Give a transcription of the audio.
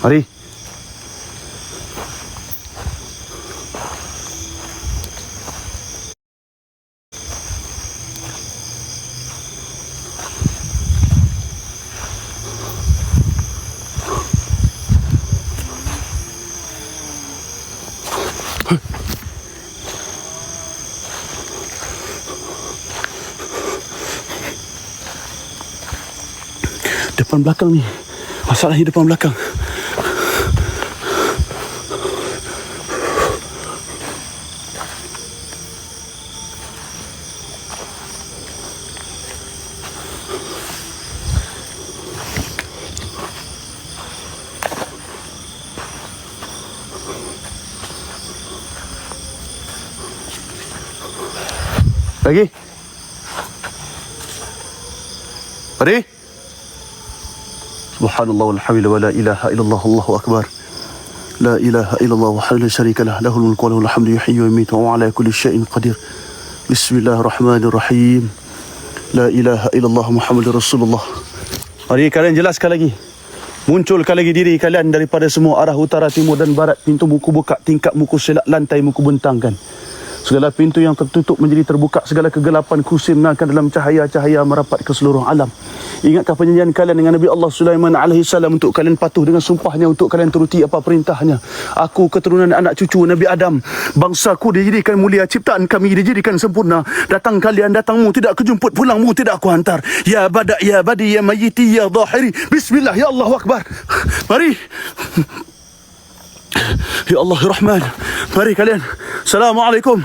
Mari. Depan belakang ni. Masalahnya depan belakang. Lagi. Mari. Subhanallah walhamdulillah wa la ilaha illallah Allahu akbar. La ilaha illallah wahdahu la syarika lah lahul mulku wa lahul hamdu yuhyi wa yumiitu wa ala kulli syai'in qadir. Bismillahirrahmanirrahim. La ilaha illallah Muhammadur Rasulullah. Mari kalian jelaskan lagi. Munculkan lagi diri kalian daripada semua arah utara, timur dan barat. Pintu muku buka, tingkap muku selak, lantai muku bentangkan. Segala pintu yang tertutup menjadi terbuka Segala kegelapan kusirnakan dalam cahaya-cahaya merapat ke seluruh alam. Ingatkah perjanjian kalian dengan Nabi Allah Sulaiman alaihi salam Untuk kalian patuh dengan sumpahnya Untuk kalian turuti apa perintahnya? Aku keturunan anak cucu Nabi Adam. Bangsaku dijadikan mulia Ciptaan kami dijadikan sempurna. Datang kalian datangmu tidak kejemput Pulangmu tidak aku hantar. Ya badak ya badi ya mayiti ya zahiri Bismillah ya Allah Akbar. Mari Ya Allah ya Rahman Mari kalian Assalamualaikum